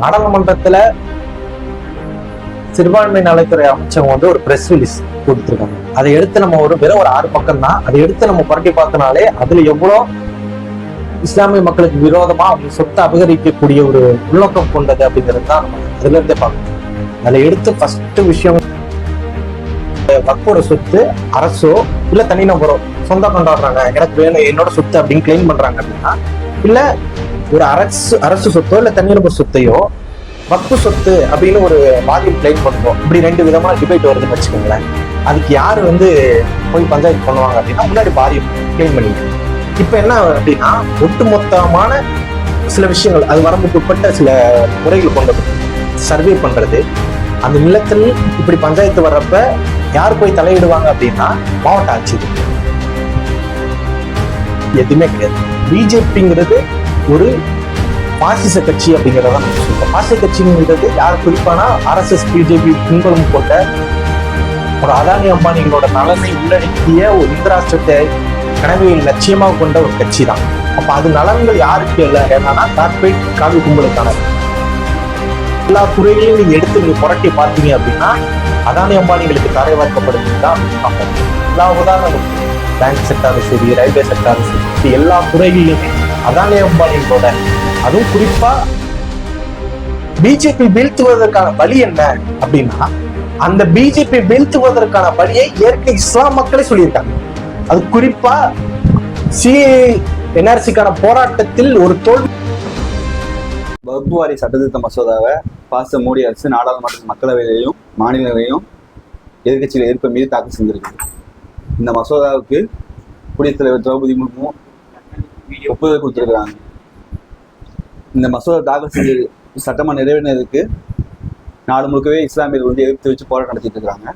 நாடாளுமன்றத்துல சிறுபான்மை நலத்துறை அமைச்சவங்க வந்து ஒரு பிரஸ் ரிலீஸ் கொடுத்துருக்காங்க. அதை எடுத்து நம்ம ஒரு வெறும் ஒரு ஆறு பக்கம் தான் அதை எடுத்து நம்ம புரட்டி பார்த்தனாலே அதுல எவ்வளோ இஸ்லாமிய மக்களுக்கு விரோதமா அவங்க சொத்தை அபகரிக்கக்கூடிய ஒரு உள்நோக்கம் கொண்டது அப்படிங்கிறது தான் நம்ம அதுல இருந்தே பார்க்கணும். அதுல எடுத்து ஃபர்ஸ்ட் விஷயம் வக்கோட சொத்து அரசோ இல்ல தனிநபரோ சொந்தம் கொண்டாடுறாங்க. எனக்கு வேணும் என்னோட சொத்து அப்படின்னு கிளைம் பண்றாங்க அப்படின்னா இல்ல ஒரு அரசு அரசு சொத்தோ இல்ல தனிநபர் சொத்தையோ வக்பு சொத்து அப்படின்னு ஒரு வாரியம் கிளைம் பண்ணுவோம். இப்படி ரெண்டு விதமா டிபேட் வருதுன்னு வச்சுக்கோங்களேன். அதுக்கு யாரு வந்து போய் பஞ்சாயத்து பண்ணுவாங்க அப்படின்னா முன்னாடி வாரியம் கிளைம் பண்ணிட்டு. இப்ப என்ன அப்படின்னா ஒட்டுமொத்தமான சில விஷயங்கள் அது வரம்புக்கு உட்பட்ட சில முறைகள் கொண்டது சர்வே பண்றது. அந்த நிலத்தில் இப்படி பஞ்சாயத்து வர்றப்ப யார் போய் தலையிடுவாங்க அப்படின்னா மாவட்ட ஆட்சியர். எதுவுமே கிடையாது. பிஜேபிங்கிறது ஒரு பாசிச கட்சி அப்படிங்கிறத நம்ம சொல்றோம். பாசிச கட்சிங்கிறது யார் குறிப்பானா ஆர்எஸ்எஸ் பிஜேபி பின்பலம் போட்ட ஒரு அதானி அம்பானிகளோட நலனை உள்ளடக்கிய ஒரு இந்திராஷ்டிரத்தை கனவையில் லட்சியமாக கொண்ட ஒரு கட்சி தான் அப்ப அது நலன்கள் யாருக்கு இல்லை? என்னன்னா கார்பரேட் காவி கும்பலுக்கானது எல்லா துறைகளையும் நீங்க எடுத்து நீங்க புரட்டி பார்த்தீங்க அப்படின்னா அதானி அம்பானிகளுக்கு தரை வார்க்கப்படுது தான் எல்லா உதாரணம் பேங்க் செக்டாரும் சரி ரயில்வே செக்டாரும் சரி எல்லா துறைகளிலுமே அதானி அம்பானிகளோட அதுவும் குறிப்பா பிஜேபி வீழ்த்துவதற்கான வழி என்ன அப்படின்னா அந்த பிஜேபி வீழ்த்துவதற்கான வழியை ஏற்கனவே இஸ்லாம் மக்களே சொல்லியிருக்காங்க. அது குறிப்பா சி என்ஆர்சிக்கான போராட்டத்தில் ஒரு தோல்வி வகுப்புவாரி சட்டத்திருத்த மசோதாவை பாச மோடி அரசு நாடாளுமன்ற மக்களவையிலையும் மாநிலங்களையும் எதிர்க்கட்சியில் எதிர்ப்பு மீது தாக்கல் செஞ்சிருக்கு. இந்த மசோதாவுக்கு குடியரசுத் தலைவர் திரௌபதி முர்மு ஒப்புதல் கொடுத்துருக்குறாங்க. இந்த மசோதா தாக்கல் செஞ்சு சட்டமா நிறைவேறினதுக்கு நாடு முழுக்கவே இஸ்லாமியர்கள் வந்து எதிர்ப்பு தெரிவித்து போராட்டம் நடத்திட்டு இருக்காங்க.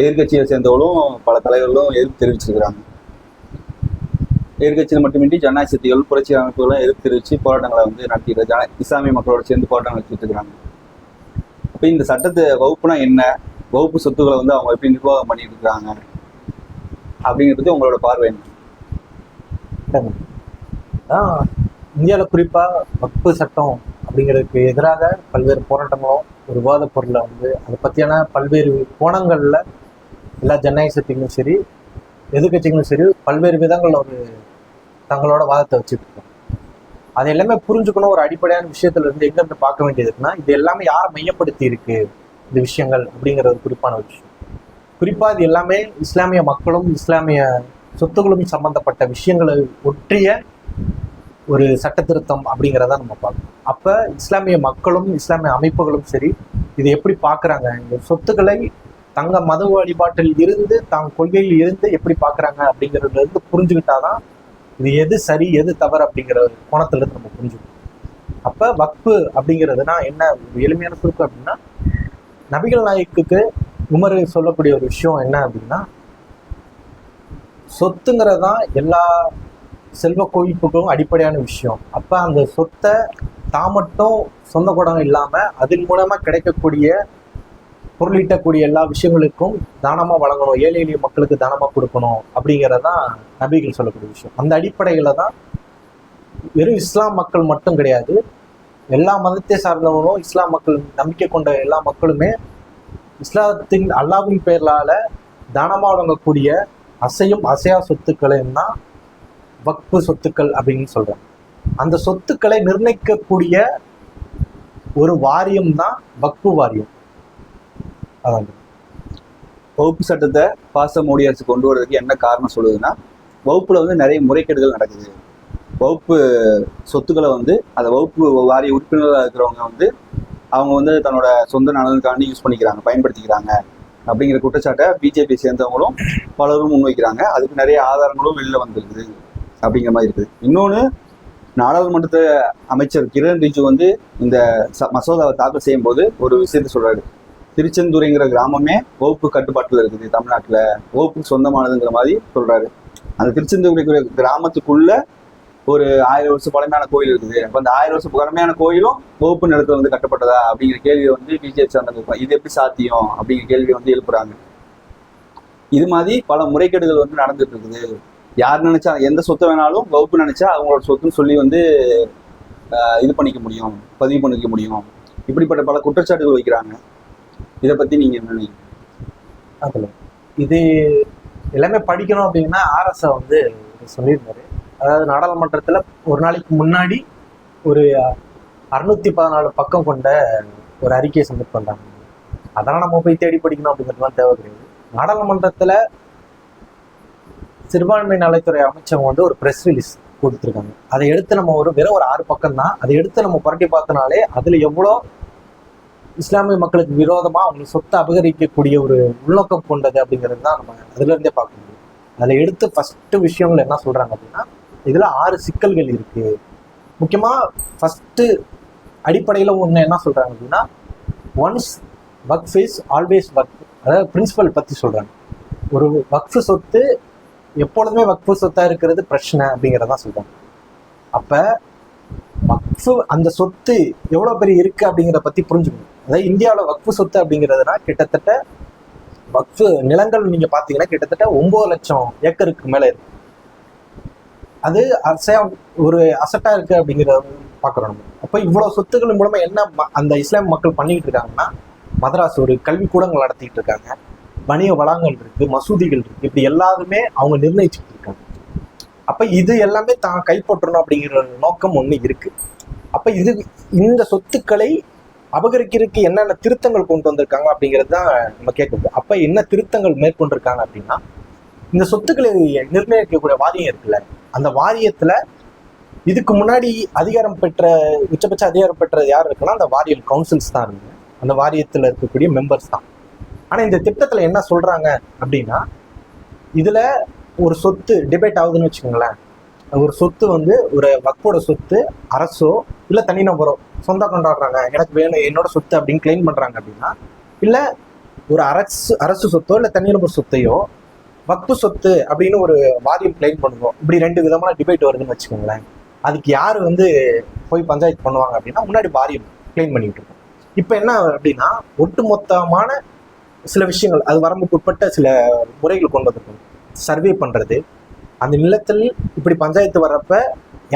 எதிர்க்கட்சியை சேர்ந்தவர்களும் பல தலைவர்களும் எதிர்ப்பு தெரிவிச்சிருக்கிறாங்க. எதிர்கட்சியில் மட்டுமின்றி ஜனநாயக சக்திகள் புரட்சி அமைப்புகளும் எதிர்ப்பு தெரிவித்து போராட்டங்களை வந்து நடத்திட்டு ஜன இஸ்லாமிய மக்களோட சேர்ந்து போராட்டம் நடத்திட்டு இருக்கிறாங்க அப்போ இந்த சட்டத்தை வகுப்புனா என்ன? வகுப்பு சொத்துக்களை வந்து அவங்க எப்படி நிர்வாகம் பண்ணிட்டு இருக்காங்க? அப்படிங்கிறது உங்களோட பார்வை என்ன? தான் இந்தியாவில் குறிப்பாக வக்பு சட்டம் அப்படிங்கிறதுக்கு எதிராக பல்வேறு போராட்டங்களும் ஒரு விவாத பொருளை வந்து அதை பற்றியான பல்வேறு கோணங்களில் எல்லா ஜனநாயக சக்திகளும் சரி எதிர்கட்சிகளும் சரி பல்வேறு விதங்களில் ஒரு தங்களோட வாதத்தை வச்சுட்டு இருக்கோம் அது எல்லாமே புரிஞ்சுக்கணும் ஒரு அடிப்படையான விஷயத்துல இருந்து எங்க இருந்து பார்க்க வேண்டியது இருக்குன்னா இது எல்லாமே யாரை மையப்படுத்தி இருக்கு இந்த விஷயங்கள் அப்படிங்கிறது குறிப்பான விஷயம். குறிப்பா இது எல்லாமே இஸ்லாமிய மக்களும் இஸ்லாமிய சொத்துக்களும் சம்பந்தப்பட்ட விஷயங்களை ஒற்றிய ஒரு சட்ட திருத்தம் அப்படிங்கிறத நம்ம பார்க்கணும். அப்போ இஸ்லாமிய மக்களும் இஸ்லாமிய அமைப்புகளும் சரி இதை எப்படி பார்க்கறாங்க? இந்த சொத்துக்களை தங்க மத வழிபாட்டில் இருந்து தாங்க கொள்கையில் இருந்து எப்படி பார்க்கறாங்க அப்படிங்கிறதுல இருந்து புரிஞ்சுக்கிட்டாதான் இது எது சரி எது தவறு அப்படிங்கிற கோணத்துல இருந்து நம்ம புரிஞ்சுக்கணும். அப்போ வக்பு அப்படிங்கிறதுனா என்ன? ஒரு எளிமையான சுருக்கம் அப்படின்னா நபிகள் நாயக்குக்கு உமர் சொல்லக்கூடிய ஒரு விஷயம் என்ன அப்படின்னா சொத்துங்கிறது தான் எல்லா செல்வ குவிப்புக்கும் அடிப்படையான விஷயம். அப்ப அந்த சொத்தை தான் மட்டும் சொந்த குடம் இல்லாம அதன் மூலமா கிடைக்கக்கூடிய பொருளீட்டக்கூடிய எல்லா விஷயங்களுக்கும் தானமா வழங்கணும் ஏழை எளிய மக்களுக்கு தானமா கொடுக்கணும் அப்படிங்கறதுதான் நபிகள் சொல்லக்கூடிய விஷயம். அந்த அடிப்படையில தான் வெறும் இஸ்லாம் மக்கள் மட்டும் கிடையாது எல்லா மதத்தை சார்ந்தவங்களும் இஸ்லாம் மக்கள் நம்பிக்கை கொண்ட எல்லா மக்களுமே இஸ்லாத்தின் அல்லாவின் பெயர்களால தானமா வழங்கக்கூடிய அசையும் அசையா சொத்துக்களையும் தான் வக்பு சொத்துக்கள் அப்படின்னு சொல்றாங்க அந்த சொத்துக்களை நிர்ணயிக்கக்கூடிய ஒரு வாரியம் தான் வக்பு வாரியம். அதான். வகுப்பு சட்டத்தை பாச மோடி அரசு கொண்டு வரதுக்கு என்ன காரணம் சொல்லுதுன்னா வகுப்பில் வந்து நிறைய முறைகேடுகள் நடக்குது. வகுப்பு சொத்துக்களை வந்து அந்த வகுப்பு வாரிய உறுப்பினராக இருக்கிறவங்க வந்து அவங்க வந்து தன்னோட சொந்த நலனுக்காண்டி யூஸ் பண்ணிக்கிறாங்க பயன்படுத்திக்கிறாங்க. அப்படிங்கிற குற்றச்சாட்டை பிஜேபி சேர்ந்தவங்களும் பலரும் முன்வைக்கிறாங்க. அதுக்கு நிறைய ஆதாரங்களும் வெளில வந்திருக்குது. அப்படிங்கிற மாதிரி இருக்குது. இன்னொன்று நாடாளுமன்றத்தில் அமைச்சர் கிரண் ரிஜிஜு வந்து இந்த ச- மசோதாவை தாக்கல் செய்யும் போது ஒரு விஷயத்த சொல்றாரு. திருச்செந்தூரைங்கிற கிராமமே வகுப்பு கட்டுப்பாட்டில் இருக்குது தமிழ்நாட்டில். வகுப்புக்கு சொந்தமானதுங்கிற மாதிரி சொல்றாரு. அந்த திருச்செந்தூரைக்குரிய கிராமத்துக்குள்ள ஒரு ஆயிரம் வருஷம் பழமையான கோயில் இருக்குது. அப்போ அந்த ஆயிரம் வருஷம் பழமையான கோயிலும் வகுப்பு நிலத்தில் வந்து கட்டப்பட்டதா அப்படிங்கிற கேள்வி வந்து பிஜேபி சார்ந்தவங்க இது எப்படி சாத்தியம் அப்படிங்கிற கேள்வியை வந்து எழுப்புறாங்க. இது மாதிரி பல முறைகேடுகள் வந்து நடந்துட்டு இருக்குது. யார் நினைச்சா எந்த சொத்தை வேணாலும் வகுப்பு நினைச்சா அவங்களோட சொத்துன்னு சொல்லி வந்து இது பண்ணிக்க முடியும் பதிவு பண்ணிக்க முடியும். இப்படிப்பட்ட பல குற்றச்சாட்டுகள் வைக்கிறாங்க. இதை பத்தி நீங்க என்ன நினைக்கிறீங்க? அதுல இது எல்லாமே படிக்கணும் அப்படின்னா ஆர்எஸ் வந்து சொல்லியிருந்தாரு. அதாவது நாடாளுமன்றத்துல ஒரு நாளைக்கு முன்னாடி ஒரு அறுநூத்தி பதினாலு பக்கம் கொண்ட ஒரு அறிக்கையை சப்மிட் பண்றாங்க. அதெல்லாம் நம்ம போய் தேடி படிக்கணும் அப்படிங்கிறதுலாம் தேவை கிடையாது நாடாளுமன்றத்துல சிறுபான்மை நலத்துறை அமைச்சகம் வந்து ஒரு ப்ரெஸ் ரிலீஸ் கொடுத்துருக்காங்க. அதை எடுத்து நம்ம ஒரு வெறும் ஒரு ஆறு பக்கம் தான் அதை எடுத்து நம்ம புரட்டி பார்த்தனாலே அதில் எவ்வளோ இஸ்லாமிய மக்களுக்கு விரோதமாக அவங்க சொத்தை அபகரிக்கக்கூடிய ஒரு உள்நோக்கம் கொண்டது அப்படிங்கிறது தான் நம்ம அதுலேருந்தே பார்க்க முடியும் அதில் எடுத்து ஃபஸ்ட்டு விஷயங்கள் என்ன சொல்கிறாங்க அப்படின்னா இதில் ஆறு சிக்கல்கள் இருக்குது முக்கியமாக ஃபஸ்ட்டு அடிப்படையில் ஒன்று என்ன சொல்கிறாங்க அப்படின்னா once work face always work அதாவது பிரின்சிபல் பற்றி சொல்கிறாங்க ஒரு வக்ஃபு சொத்து எப்பொழுதுமே வக்ஃபு சொத்தா இருக்கிறது பிரச்சனை அப்படிங்கிறதான் சொல்றாங்க. அப்ப வக்ஃபு அந்த சொத்து எவ்வளவு பெரிய இருக்கு அப்படிங்கிறத பத்தி புரிஞ்சுக்கணும். அதாவது இந்தியாவில் வக்ஃபு சொத்து அப்படிங்கிறதுனா கிட்டத்தட்ட வக்ஃபு நிலங்கள் நீங்க பாத்தீங்கன்னா கிட்டத்தட்ட ஒன்பது லட்சம் ஏக்கருக்கு மேல இருக்கு. அது அசையா ஒரு அசட்டா இருக்கு அப்படிங்கிறத பாக்குறோம் நம்ம. அப்ப இவ்வளவு சொத்துக்கள் மூலமா என்ன ம- அந்த இஸ்லாம் மக்கள் பண்ணிட்டு இருக்காங்கன்னா மதராஸ் ஒரு கல்வி கூடங்கள் நடத்திட்டு இருக்காங்க. வணிக வளங்கள் இருக்கு மசூதிகள் இருக்கு இப்படி எல்லாருமே அவங்க நிர்ணயிச்சுட்டு இருக்காங்க அப்ப இது எல்லாமே தான் கைப்பற்றணும் அப்படிங்கிற நோக்கம் ஒண்ணு இருக்கு. அப்ப இது இந்த சொத்துக்களை அபகரிக்கிறதுக்கு என்னென்ன திருத்தங்கள் கொண்டு வந்திருக்காங்க அப்படிங்கிறது தான் நம்ம கேட்குது அப்ப என்ன திருத்தங்கள் மேற்கொண்டிருக்காங்க அப்படின்னா இந்த சொத்துக்களை நிர்ணயிக்கக்கூடிய வாரியம் இருக்குல்ல அந்த வாரியத்துல இதுக்கு முன்னாடி அதிகாரம் பெற்ற உச்சபட்ச அதிகாரம் பெற்றது யார் இருக்குன்னா அந்த வாரியல் கவுன்சில்ஸ் தான் இருக்கு. அந்த வாரியத்துல இருக்கக்கூடிய மெம்பர்ஸ் தான். ஆனா இந்த திட்டத்துல என்ன சொல்றாங்க அப்படின்னா இதுல ஒரு சொத்து டிபேட் ஆகுதுன்னு வச்சுக்கோங்களேன். ஒரு சொத்து வந்து ஒரு வக்போட சொத்து அரசோ இல்ல தனிநபரோ சொந்தம் கொண்டாடுறாங்க. எனக்கு வேணும் என்னோட சொத்து அப்படின்னு கிளைம் பண்றாங்க அப்படின்னா இல்ல ஒரு அரசு அரசு சொத்தோ இல்ல தனிநபர் சொத்தையோ வக்பு சொத்து அப்படின்னு ஒரு வாரியம் கிளைம் பண்ணுவோம். இப்படி ரெண்டு விதமான டிபேட் வருதுன்னு வச்சுக்கோங்களேன். அதுக்கு யார் வந்து போய் பஞ்சாயத்து பண்ணுவாங்க அப்படின்னா முன்னாடி வாரியம் கிளைம் பண்ணிட்டு இருக்கோம். இப்போ என்ன அப்படின்னா ஒட்டுமொத்தமான சில விஷயங்கள் அது வரம்புக்கு உட்பட்ட சில முறைகள் கொண்டு வந்திருக்கும். சர்வே பண்றது. அந்த நிலத்தில் இப்படி பஞ்சாயத்து வர்றப்ப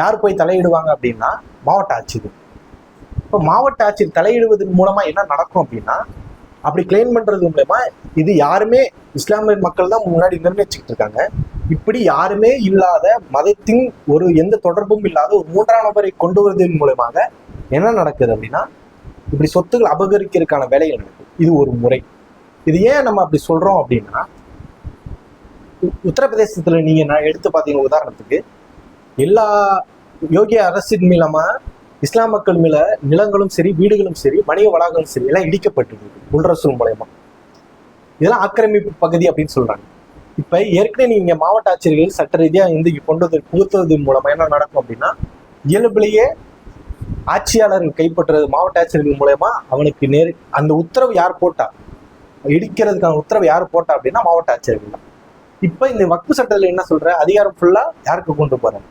யார் போய் தலையிடுவாங்க அப்படின்னா மாவட்ட ஆட்சியர். இப்போ மாவட்ட ஆட்சியர் தலையிடுவதன் மூலமா என்ன நடக்கும் அப்படின்னா அப்படி கிளைம் பண்றது மூலயமா இது யாருமே இஸ்லாமிய மக்கள் தான் முன்னாடி நிர்ணயிச்சுக்கிட்டு இருக்காங்க. இப்படி யாருமே இல்லாத மதத்தின் ஒரு எந்த தொடர்பும் இல்லாத ஒரு மூன்றாம் நபரை கொண்டு வருவதன் மூலமாக என்ன நடக்குது அப்படின்னா இப்படி சொத்துக்கள் அபகரிக்கிறதுக்கான வேலைகள் நடக்குது. இது ஒரு முறை. இது ஏன் நம்ம அப்படி சொல்றோம் அப்படின்னா உ- உத்தரப்பிரதேசத்துல நீங்க நான் எடுத்து பார்த்தீங்க உதாரணத்துக்கு எல்லா யோகி அரசின் மூலமா இஸ்லாம் மக்கள் மேல நிலங்களும் சரி வீடுகளும் சரி வணிக வளாகங்களும் சரி எல்லாம் இடிக்கப்பட்டிருக்கு உள்ரசூல் மூலயமா. இதெல்லாம் ஆக்கிரமிப்பு பகுதி அப்படின்னு சொல்றாங்க. இப்ப ஏற்கனவே நீங்க மாவட்ட ஆட்சியர்கள் சட்ட ரீதியா இந்த கொண்டது வந்து புகுத்துவது மூலமா என்ன நடக்கும் அப்படின்னா இயல்பிலேயே ஆட்சியாளர்கள் கைப்பற்றுறது மாவட்ட ஆட்சியர்கள் மூலயமா அவனுக்கு நேர் அந்த உத்தரவு யார் போட்டா? இடிக்கிறதுக்கான உத்தரவு யார் போட்டா அப்படின்னா மாவட்ட ஆட்சியர்கள் தான். இந்த வக்பு சட்டத்தில் என்ன சொல்ற? அதிகாரம் ஃபுல்லா யாருக்கு கொண்டு போறேன்?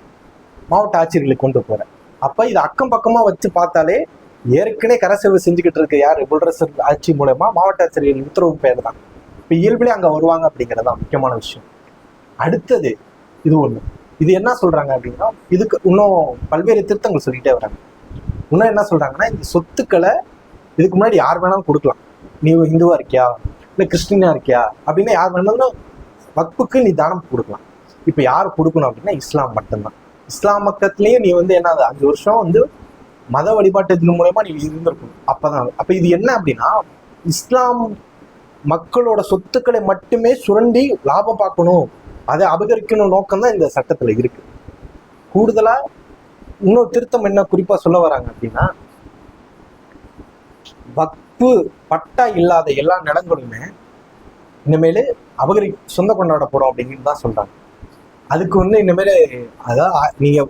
மாவட்ட ஆட்சியர்களுக்கு கொண்டு போறேன். அப்ப இது அக்கம் பக்கமா வச்சு பார்த்தாலே ஏற்கனவே கரசேவை செஞ்சுக்கிட்டு இருக்க யார்? புல்ரசர் ஆட்சி மூலயமா மாவட்ட ஆட்சியர்கள் உத்தரவு பெயர் தான். இப்போ இயல்பிலே அங்கே வருவாங்க அப்படிங்கிறது தான் முக்கியமான விஷயம். அடுத்தது இது ஒன்று இது என்ன சொல்றாங்க அப்படின்னா இதுக்கு இன்னும் பல்வேறு திருத்தங்கள் சொல்லிக்கிட்டே வராங்க. இன்னும் என்ன சொல்றாங்கன்னா இந்த சொத்துக்களை இதுக்கு முன்னாடி யார் வேணாலும் கொடுக்கலாம். நீ இந்துவா இருக்கியா? இல்லை கிறிஸ்டினா இருக்கியா? அப்படின்னு யார் வேணாலும் வக்புக்கு நீ தானம் கொடுக்கலாம். இப்ப யார் கொடுக்கணும் அப்படின்னா இஸ்லாம் மட்டும்தான். இஸ்லாம் பக்கத்துலயே நீ வந்து என்ன அஞ்சு வருஷம் வந்து மத வழிபாட்டத்தின் மூலயமா நீ இருந்திருக்கணும். அப்பதான். அப்ப இது என்ன அப்படின்னா இஸ்லாம் மக்களோட சொத்துக்களை மட்டுமே சுரண்டி லாபம் பார்க்கணும். அதை அபகரிக்கணும் நோக்கம் தான் இந்த சட்டத்துல இருக்கு. கூடுதலா இன்னொரு திருத்தம் என்ன குறிப்பா சொல்ல வராங்க அப்படின்னா நட்பு பட்டா இல்லாத எல்லா நிலங்களுமே இனிமேல் அபகரி சொந்த கொண்டாட போகிறோம் அப்படிங்கிறது தான் சொல்கிறாங்க அதுக்கு வந்து இனிமேல் அதான் நீங்கள்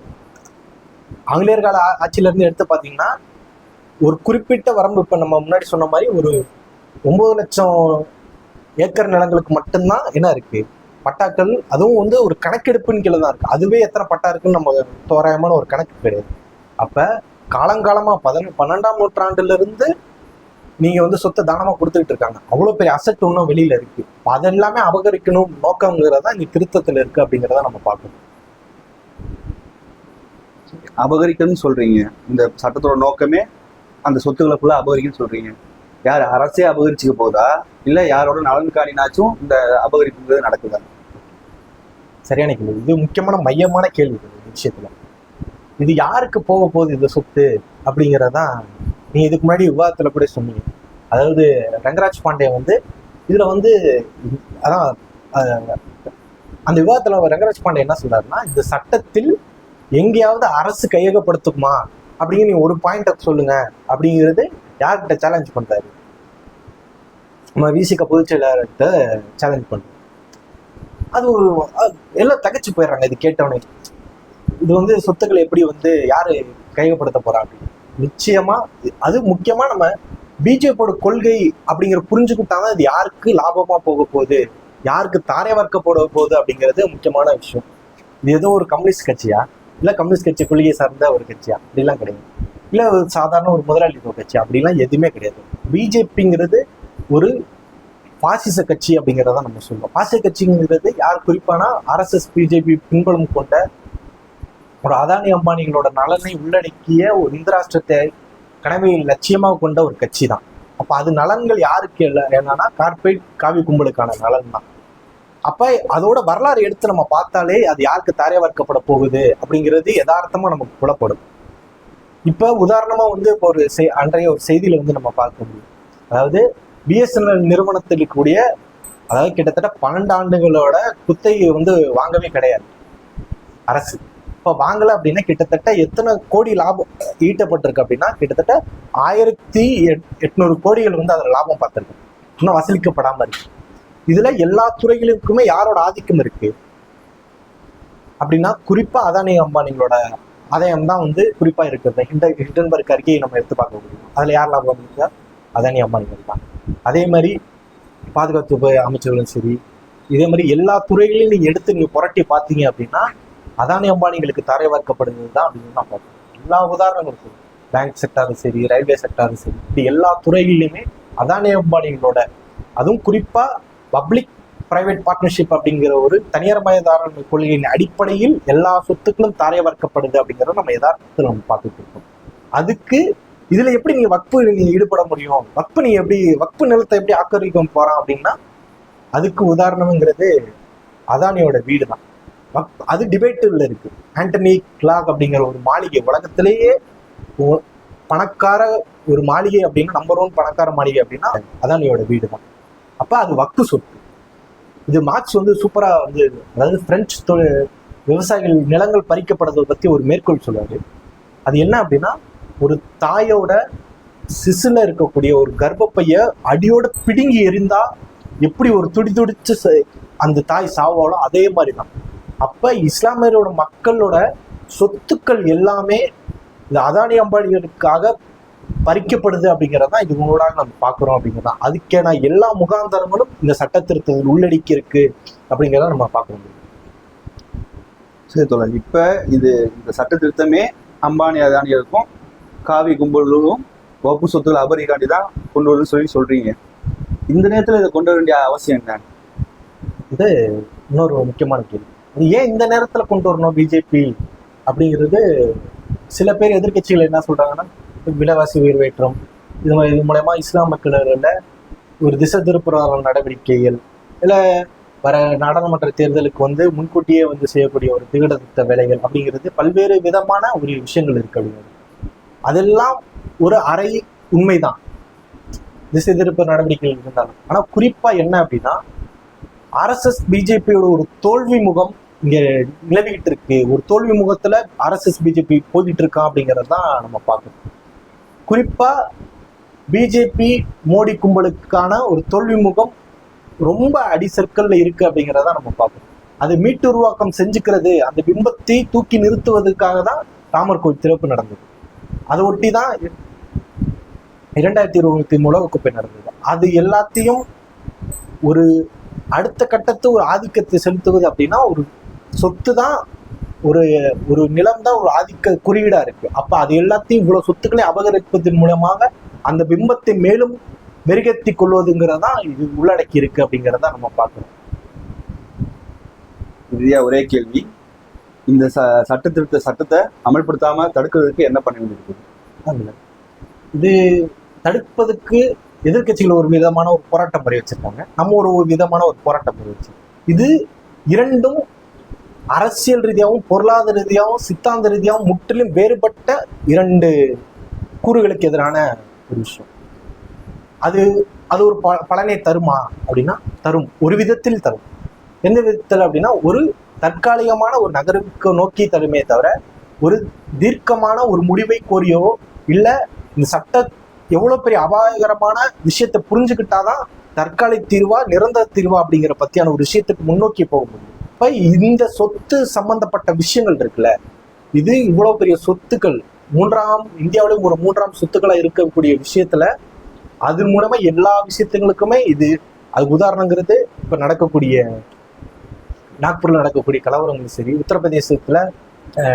ஆங்கிலேயர் கால ஆட்சியிலேருந்து எடுத்து பார்த்தீங்கன்னா ஒரு குறிப்பிட்ட வரம்பு இப்போ நம்ம முன்னாடி சொன்ன மாதிரி ஒரு ஒம்பது லட்சம் ஏக்கர் நிலங்களுக்கு மட்டும்தான் என்ன இருக்குது பட்டாக்கள் அதுவும் வந்து ஒரு கணக்கெடுப்புன்னு கீழே தான் இருக்குது அதுவே எத்தனை பட்டா இருக்குன்னு நம்ம தோராயமான ஒரு கணக்கு கிடையாது. அப்போ காலங்காலமாக பதின பன்னெண்டாம் நூற்றாண்டுல நீங்க வந்து சொத்தை தானமா கொடுத்துட்டு இருக்காங்க. அவ்வளவு பெரிய அசட் இன்னும் வெளியில இருக்கு. அதெல்லாமே அபகரிக்கணும் நோக்கங்கிறதா இந்த திருத்தத்துல இருக்கு அப்படிங்கிறத நம்ம பார்க்கணும். அபகரிக்கணும்னு சொல்றீங்க. இந்த சட்டத்தோட நோக்கமே அந்த சொத்துக்களை ஃபுல்லா அபகரிக்கணும்னு சொல்றீங்க. யார் அரசே அபகரிச்சுக்க போதா இல்ல யாரோட நலன் காணினாச்சும் இந்த அபகரிப்புங்கிறது நடக்குதா? சரியான கேள்வி இது முக்கியமான மையமான கேள்வி இந்த விஷயத்துல. இது யாருக்கு போக போகுது இந்த சொத்து அப்படிங்கறதான் நீ இதுக்கு முன்னாடி விவாதத்துல கூட சொன்னீங்க. அதாவது ரங்கராஜ் பாண்டே வந்து இதுல வந்து அதான் அந்த விவாதத்துல ரங்கராஜ் பாண்டே என்ன சொல்றாருன்னா இந்த சட்டத்தில் எங்கேயாவது அரசு கையகப்படுத்துமா? அப்படின்னு நீ ஒரு பாயிண்ட சொல்லுங்க. அப்படிங்கிறது யார்கிட்ட சேலஞ்ச் பண்றாரு? நம்ம விசிக பொதுச் செயலாளர்கிட்ட சேலஞ்ச் பண்றோம். அது ஒரு எல்லாம் தகச்சு போயிடுறாங்க. இது கேட்டவனே இது வந்து சொத்துக்களை எப்படி வந்து யாரு கையகப்படுத்த போறாங்க நிச்சயமா அது முக்கியமா நம்ம பிஜேபியோட கொள்கை அப்படிங்கிற புரிஞ்சுக்கிட்டாதான் இது யாருக்கு லாபமா போக போகுது யாருக்கு தாரை வார்க்க போட போகுது அப்படிங்கிறது முக்கியமான விஷயம். இது ஏதோ ஒரு கம்யூனிஸ்ட் கட்சியா? இல்ல கம்யூனிஸ்ட் கட்சி கொள்கையை சார்ந்த ஒரு கட்சியா? அப்படிலாம் கிடையாது. இல்ல ஒரு சாதாரண ஒரு முதலாளித்துவ கட்சி அப்படிலாம் எதுவுமே கிடையாது. பிஜேபிங்கிறது ஒரு பாசிச கட்சி அப்படிங்கிறத நம்ம சொல்லுவோம் பாசிச கட்சிங்கிறது யார் குறிப்பானா ஆர்எஸ்எஸ் பிஜேபி பின்புலம் கொண்ட ஒரு அதானி அம்பானிகளோட நலனை உள்ளடக்கிய ஒரு இந்திராஷ்டிரத்தை கனவை லட்சியமாக கொண்ட ஒரு கட்சி தான் அப்போ அது நலன்கள் யாருக்கு இல்லை? என்னன்னா கார்பரேட் காவி கும்பலுக்கான நலன் தான் அப்போ அதோட வரலாறு எடுத்து நம்ம பார்த்தாலே அது யாருக்கு தாரை வார்க்கப்பட போகுது அப்படிங்கிறது யதார்த்தமாக நமக்கு புலப்படும். இப்போ உதாரணமாக வந்து இப்போ ஒரு செய்- அன்றைய ஒரு செய்தியில் வந்து நம்ம பார்க்க முடியும். அதாவது பிஎஸ்என்எல் நிறுவனத்தில் கூடிய அதாவது கிட்டத்தட்ட பன்னெண்டு ஆண்டுகளோட குத்தகை வந்து வாங்கவே கிடையாது. அரசு. இப்போ வாங்கல அப்படின்னா கிட்டத்தட்ட எத்தனை கோடி லாபம் ஈட்டப்பட்டிருக்கு அப்படின்னா கிட்டத்தட்ட ஆயிரத்தி எட்- எட்நூறு கோடிகள் வந்து அதில் லாபம் பார்த்துருக்கு. இன்னும் வசூலிக்கப்படாமல் இருக்கு. இதுல எல்லா துறைகளுக்குமே யாரோட ஆதிக்கம் இருக்கு? அப்படின்னா குறிப்பா அதானி அம்பானிங்களோட ஆதாயம் தான் வந்து குறிப்பா இருக்கிறது. ஹிண்ட ஹிண்டன்பர்க் அறிக்கையை நம்ம எடுத்து பார்க்க முடியும். அதுல யார் லாபம் இருக்கா அதானி அம்பானிகள் தான். அதே மாதிரி பாதுகாப்பு அமைச்சர்களும் சரி இதே மாதிரி எல்லா துறைகளையும் நீங்க எடுத்து நீங்க புரட்டி பார்த்தீங்க அப்படின்னா அதானி அம்பானிகளுக்கு தரை வார்க்கப்படுகிறது தான் அப்படின்னு நான் பார்ப்போம் எல்லா உதாரணங்களும் சரி பேங்க் செக்டாரும் சரி ரயில்வே செக்டாரும் சரி இப்படி எல்லா துறைகளிலுமே அதானி அம்பானிகளோட அதுவும் குறிப்பா பப்ளிக் பிரைவேட் பார்ட்னர்ஷிப் அப்படிங்கிற ஒரு தனியார் மயதார கொள்கையின் அடிப்படையில் எல்லா சொத்துக்களும் தாரை வார்க்கப்படுது அப்படிங்கிறத நம்ம யதார்த்தத்தில் நம்ம பார்த்துட்டு இருக்கோம். அதுக்கு இதுல எப்படி நீ வக்பு நீ ஈடுபட முடியும்? வக்பு நீ எப்படி வக்பு நிலத்தை எப்படி ஆக்கிரமிக்க போறான் அப்படின்னா அதுக்கு உதாரணம்ங்கிறது அதானியோட வீடு தான் அது டிபேட்டில் இருக்கு. ஆண்டனி கிளாக் அப்படிங்கிற ஒரு மாளிகை உலகத்திலேயே பணக்கார ஒரு மாளிகை அப்படின்னா நம்பர் ஒன் பணக்கார மாளிகை அப்படின்னா அதானியோட வீடு தான் அப்ப அது வக்கு சொத்து. இது மார்க்ஸ் வந்து சூப்பரா வந்து அதாவது பிரெஞ்சு தொழில் விவசாயிகள் நிலங்கள் பறிக்கப்படுறதை பத்தி ஒரு மேற்கோள் சொல்லுவார். அது என்ன அப்படின்னா ஒரு தாயோட சிசுல இருக்கக்கூடிய ஒரு கர்ப்பப்பைய அடியோட பிடுங்கி எரிந்தா எப்படி ஒரு துடி துடிச்சு ச- அந்த தாய் சாவாலோ அதே மாதிரி தான் அப்ப இஸ்லாமியரோட மக்களோட சொத்துக்கள் எல்லாமே இந்த அதானி அம்பானிகளுக்காக பறிக்கப்படுது அப்படிங்கிறதா இது ஊடாக நம்ம பார்க்குறோம் அப்படிங்கிறதா. அதுக்கான எல்லா முகாந்தரங்களும் இந்த சட்ட திருத்தத்தில் உள்ளடக்கி இருக்கு அப்படிங்கிறத நம்ம பார்க்க முடியும் சரி தோழர் இப்ப இது இந்த சட்ட திருத்தமே அம்பானி அதானிகளுக்கும் காவி கும்பலுக்கும் வகுப்பு சொத்துக்களை அபரிக்காண்டி தான் கொண்டு வருதுன்னு சொல்லி சொல்றீங்க. இந்த நேரத்துல இதை கொண்டு வர வேண்டிய அவசியம் என்ன? இது இன்னொரு முக்கியமான கேள்வி. இது ஏன் இந்த நேரத்தில் கொண்டு வரணும் பிஜேபி அப்படிங்கிறது சில பேர் எதிர்க்கட்சிகள் என்ன சொல்றாங்கன்னா விலைவாசி உயர்வேற்றம் இது மாதிரி இது மூலயமா இஸ்லாம் மக்களில் ஒரு திசை திருப்புற நடவடிக்கைகள் இல்லை வர நாடாளுமன்ற தேர்தலுக்கு வந்து முன்கூட்டியே வந்து செய்யக்கூடிய ஒரு திகடத்த வேலைகள் அப்படிங்கிறது பல்வேறு விதமான ஒரு விஷயங்கள் இருக்கு அப்படிங்கிறது. அதெல்லாம் ஒரு அறை உண்மைதான். திசை திருப்பு நடவடிக்கைகள் இருந்தாலும். ஆனா குறிப்பா என்ன அப்படின்னா ஆர்எஸ்எஸ் பிஜேபியோட ஒரு தோல்வி முகம் இங்க நிலவிக்கிட்டு இருக்கு. ஒரு தோல்வி முகத்துல ஆர்எஸ்எஸ் பிஜேபி போயிட்டு இருக்கா அப்படிங்கறத தான் நம்ம பார்க்கணும். குறிப்பா பிஜேபி மோடி கும்பலுக்கான ஒரு தோல்வி முகம் ரொம்ப அடிசற்கல்ல இருக்கு அப்படிங்கிறத நம்ம பார்க்கணும். அதை மீட்டுருவாக்கம் செஞ்சுக்கிறது அந்த பிம்பத்தை தூக்கி நிறுத்துவதற்காக தான் ராமர் கோயில் திறப்பு நடந்தது. அதை ஒட்டி தான் இரண்டாயிரத்தி இருபத்தி மூலம் கோப்பை நடந்தது. அது எல்லாத்தையும் ஒரு அடுத்த கட்டத்து ஒரு ஆதிக்கத்தை செலுத்துவது அப்படின்னா ஒரு சொத்து தான் ஒரு ஒரு நிலம் தான் ஒரு ஆதிக்க குறியீடா இருக்கு. அப்ப அது எல்லாத்தையும் இவ்வளவு சொத்துக்களை அபகரிப்பதன் மூலமாக அந்த பிம்பத்தை மேலும் மெருகேற்றி கொள்வதுங்கிறதா இது உள்ளடக்கி இருக்கு அப்படிங்கிறத நம்ம பார்க்கணும் இறுதியா ஒரே கேள்வி. இந்த ச சட்ட திருத்த சட்டத்தை அமல்படுத்தாம தடுக்கிறதுக்கு என்ன பண்ண வேண்டியிருக்கு? இது தடுப்பதற்கு எதிர்க்கட்சிகள் ஒரு விதமான ஒரு போராட்ட முறை வச்சிருக்காங்க. நம்ம ஒரு விதமான ஒரு போராட்ட முறை வச்சு இது இரண்டும் அரசியல் ரீதியாகவும் பொருளாதார ரீதியாகவும் சித்தாந்த ரீதியாகவும் முற்றிலும் வேறுபட்ட இரண்டு கூறுகளுக்கு எதிரான ஒரு விஷயம். அது அது ஒரு ப பலனை தருமா அப்படின்னா தரும். ஒரு விதத்தில் தரும். எந்த விதத்தில் அப்படின்னா ஒரு தற்காலிகமான ஒரு நகருக்கு நோக்கி தருமே தவிர ஒரு தீர்க்கமான ஒரு முடிவை கோரியோ இல்லை இந்த சட்ட எவ்வளோ பெரிய அபாயகரமான விஷயத்தை புரிஞ்சுக்கிட்டாதான் தற்காலிக தீர்வா நிரந்தர தீர்வா அப்படிங்கிற பத்தியான ஒரு விஷயத்துக்கு முன்னோக்கி போக முடியும் அப்ப இந்த சொத்து சம்பந்தப்பட்ட விஷயங்கள் இருக்குல்ல? இது இவ்வளவு பெரிய சொத்துக்கள். மூன்றாம் இந்தியாவிலேயும் ஒரு மூன்றாம் சொத்துக்களா இருக்கக்கூடிய விஷயத்துல அது மூலமா எல்லா விஷயத்துங்களுக்குமே இது அது உதாரணங்கிறது இப்ப நடக்கக்கூடிய நாக்பூர்ல நடக்கக்கூடிய கலவரங்களும் சரி உத்தரப்பிரதேசத்துல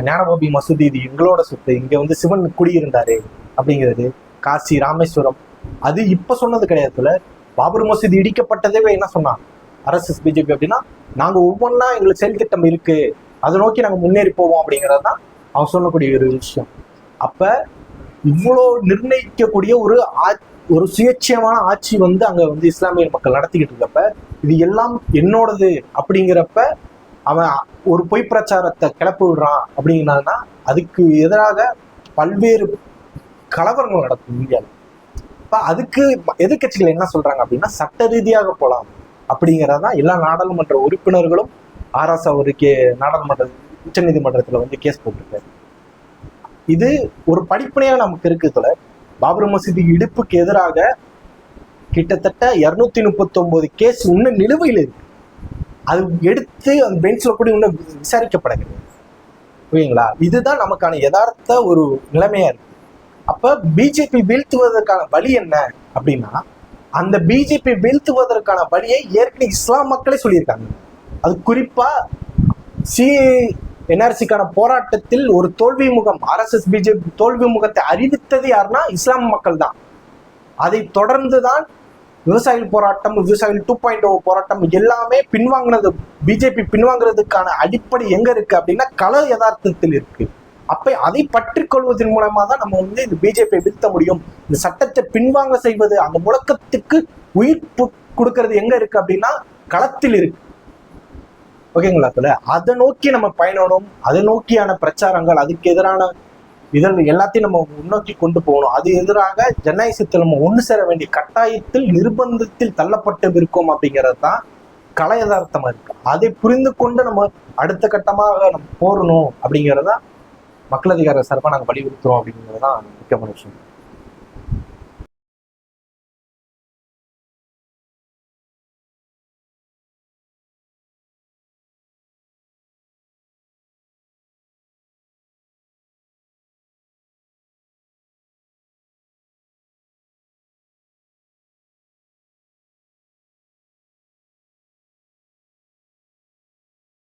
ஞானபாபி மசூதி இது எங்களோட சொத்து இங்க வந்து சிவன் குடியிருந்தாரு அப்படிங்கிறது காசி ராமேஸ்வரம். அது இப்ப சொன்னது கிடையாதுல. பாபர் மசூதி இடிக்கப்பட்டதே என்ன சொன்னான்? ஆர்எஸ்எஸ் பிஜேபி அப்படின்னா நாங்க ஒவ்வொன்றா எங்களுக்கு செயல் திட்டம் இருக்கு. அதை நோக்கி நாங்க முன்னேறி போவோம் அப்படிங்கிறது தான் அவன் சொல்லக்கூடிய ஒரு விஷயம். அப்ப இவ்வளோ நிர்ணயிக்கக்கூடிய ஒரு ஆ- ஒரு சுயேட்சையமான ஆட்சி வந்து அங்க வந்து இஸ்லாமிய மக்கள் நடத்திக்கிட்டு இருக்கப்ப இது எல்லாம் என்னோடது அப்படிங்கிறப்ப அவன் ஒரு பொய் பிரச்சாரத்தை கிளப்பி விடுறான் அப்படிங்கிறதுனா அதுக்கு எதிராக பல்வேறு கலவரங்கள் நடக்கும் இந்தியாவில். இப்போ அதுக்கு எதிர்க்கட்சிகள் என்ன சொல்றாங்க அப்படின்னா சட்ட ரீதியாக போலாம் எல்லா நாடாளுமன்ற உறுப்பினர்களும் ஆர்எஸ் அவருக்கு நாடாளுமன்ற உச்சநீதிமன்றத்தில் வந்து கேஸ் போட்டிருக்காரு. இது ஒரு படிப்பனையாக நமக்கு இருக்குதுல பாபர் மசூதி இடுப்புக்கு எதிராக கிட்டத்தட்ட இரநூத்தி முப்பத்தி ஒன்பது கேஸ் இன்னும் நிலுவையில் இருக்கு. அது எடுத்து அந்த பெஞ்சில் கூட இன்னும் விசாரிக்கப்படவில்லை. ஓகேங்களா இதுதான் நமக்கான யதார்த்த ஒரு நிலைமையா இருக்கு. அப்ப பிஜேபி வீழ்த்துவதற்கான வழி என்ன அப்படின்னா அந்த பிஜேபி வீழ்த்துவதற்கான வழியை ஏற்கனவே இஸ்லாம் மக்களே சொல்லியிருக்காங்க. அது குறிப்பா சி என்ஆர்சிக்கான போராட்டத்தில் ஒரு தோல்வி முகம் ஆர்எஸ்எஸ் பிஜேபி தோல்வி முகத்தை அறிவித்தது யாருன்னா இஸ்லாம் மக்கள் தான். அதை தொடர்ந்து தான் விவசாயிகள் போராட்டம் விவசாயிகள் டூ பாயிண்ட் ஓ போராட்டம் எல்லாமே பின்வாங்கினது பிஜேபி பின்வாங்குறதுக்கான அடிப்படை எங்க இருக்கு அப்படின்னா கள யதார்த்தத்தில் இருக்கு. அப்ப அதை பற்றி கொள்வதன் மூலமா தான் நம்ம வந்து இந்த பிஜேபியை வீழ்த்த முடியும். இந்த சட்டத்தை பின்வாங்க செய்வது அந்த முழக்கத்துக்கு உயிர் கொடுக்கறது எங்க இருக்கு அப்படின்னா களத்தில் இருக்கு. ஓகேங்களா சொல்ல அதை நோக்கி நம்ம பயணம் அதை நோக்கியான பிரச்சாரங்கள் அதுக்கு எதிரான இதழ் எல்லாத்தையும் நம்ம முன்னோக்கி கொண்டு போகணும். அது எதிராக ஜனநாயகத்தில் நம்ம ஒன்று சேர வேண்டிய கட்டாயத்தில் நிர்பந்தத்தில் தள்ளப்பட்டு இருக்கோம் அப்படிங்கிறது தான் கல யதார்த்தமா இருக்கு. அதை புரிந்து கொண்டு நம்ம அடுத்த கட்டமாக நம்ம போறணும் அப்படிங்கிறதான் மக்கள் அதிகார சார்பாக நாங்கள் வலியுறுத்துறோம் அப்படிங்கிறது தான் முக்கியமான விஷயம்.